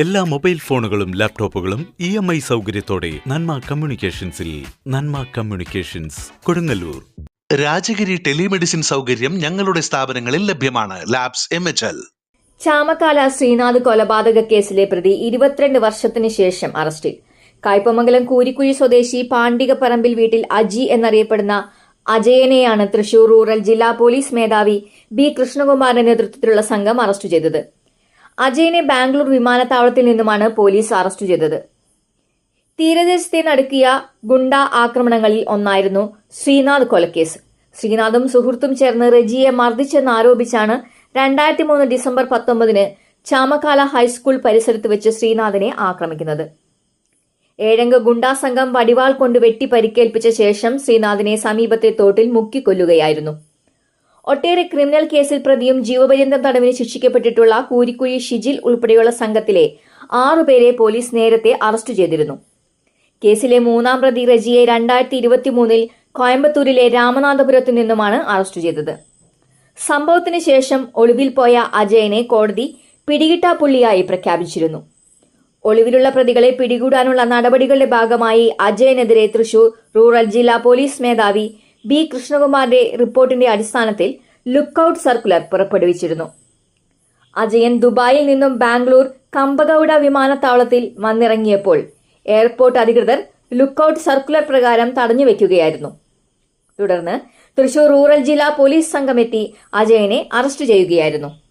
എല്ലാ മൊബൈൽ ഫോണുകളും ലാപ്ടോപ്പുകളും ഇ എം ഐ സൗകര്യത്തോടെ നന്മ കമ്മ്യൂണിക്കേഷൻസിൽ നന്മ കമ്മ്യൂണിക്കേഷൻസ് കൊടുങ്ങല്ലൂർ. രാജഗിരി ടെലിമെഡിസിൻ സൗകര്യം ഞങ്ങളുടെ സ്ഥാപനങ്ങളിൽ ലഭ്യമാണ്. Labs M H L. Chamakkala Sreenath കൊലപാതക കേസിലെ പ്രതി ഇരുപത്തിരണ്ട് വർഷത്തിന് ശേഷം അറസ്റ്റിൽ കയ്പമംഗലം കൂരിക്കുഴി സ്വദേശി പാണ്ഡികപ്പറമ്പിൽ വീട്ടിൽ അജി എന്നറിയപ്പെടുന്ന അജയനെയാണ് തൃശൂർ റൂറൽ ജില്ലാ പോലീസ് മേധാവി ബി കൃഷ്ണകുമാറിന്റെ നേതൃത്വത്തിലുള്ള സംഘം അറസ്റ്റ് ചെയ്തത്. അജയനെ ബാംഗ്ലൂർ വിമാനത്താവളത്തിൽ നിന്നുമാണ് പോലീസ് അറസ്റ്റ് ചെയ്തത്. തീരദേശത്തെ നടക്കിയ ഗുണ്ട ആക്രമണങ്ങളിൽ ഒന്നായിരുന്നു ശ്രീനാഥ് കൊലക്കേസ്. ശ്രീനാഥും സുഹൃത്തും ചേർന്ന് റെജിയെ മർദ്ദിച്ചെന്നാരോപിച്ചാണ് രണ്ടായിരത്തി മൂന്ന് ഡിസംബർ പത്തൊമ്പതിന് ചാമക്കാല ഹൈസ്കൂൾ പരിസരത്ത് വെച്ച് ശ്രീനാഥിനെ ആക്രമിക്കുന്നത്. ഏഴംഗ ഗുണ്ടാ സംഘം വടിവാൾ കൊണ്ട് വെട്ടി പരിക്കേൽപ്പിച്ച ശേഷം ശ്രീനാഥിനെ സമീപത്തെ തോട്ടിൽ മുക്കിക്കൊല്ലുകയായിരുന്നു. ഒട്ടേറെ ക്രിമിനൽ കേസിൽ പ്രതിയും ജീവപര്യന്തം തടവിന് ശിക്ഷിക്കപ്പെട്ടിട്ടുള്ള കൂരിക്കുഴി ഷിജിൽ ഉൾപ്പെടെയുള്ള സംഘത്തിലെ ആറുപേരെ പോലീസ് നേരത്തെ അറസ്റ്റ് ചെയ്തിരുന്നു. കേസിലെ മൂന്നാം പ്രതി റജിയെ രണ്ടായിരത്തി ഇരുപത്തിമൂന്നിൽ കോയമ്പത്തൂരിലെ രാമനാഥപുരത്തു നിന്നുമാണ് അറസ്റ്റ് ചെയ്തത്. സംഭവത്തിന് ശേഷം ഒളിവിൽ പോയ അജയനെ കോടതി പിടികിട്ടാപ്പുള്ളിയായി പ്രഖ്യാപിച്ചിരുന്നു. ഒളിവിലുള്ള പ്രതികളെ പിടികൂടാനുള്ള നടപടികളുടെ ഭാഗമായി അജയനെതിരെ തൃശൂർ റൂറൽ ജില്ലാ പോലീസ് മേധാവി ബി കൃഷ്ണകുമാറിന്റെ റിപ്പോർട്ടിന്റെ അടിസ്ഥാനത്തിൽ ലുക്കൌട്ട് സർക്കുലർ പുറപ്പെടുവിച്ചിരുന്നു. അജയൻ ദുബായിൽ നിന്നും ബാംഗ്ലൂർ കമ്പഗൌഡ വിമാനത്താവളത്തിൽ വന്നിറങ്ങിയപ്പോൾ എയർപോർട്ട് അധികൃതർ ലുക്കൌട്ട് സർക്കുലർ പ്രകാരം തടഞ്ഞു തടഞ്ഞുവെക്കുകയായിരുന്നു തുടർന്ന് തൃശൂർ റൂറൽ ജില്ലാ പോലീസ് സംഘമെത്തി അജയനെ അറസ്റ്റ് ചെയ്യുകയായിരുന്നു.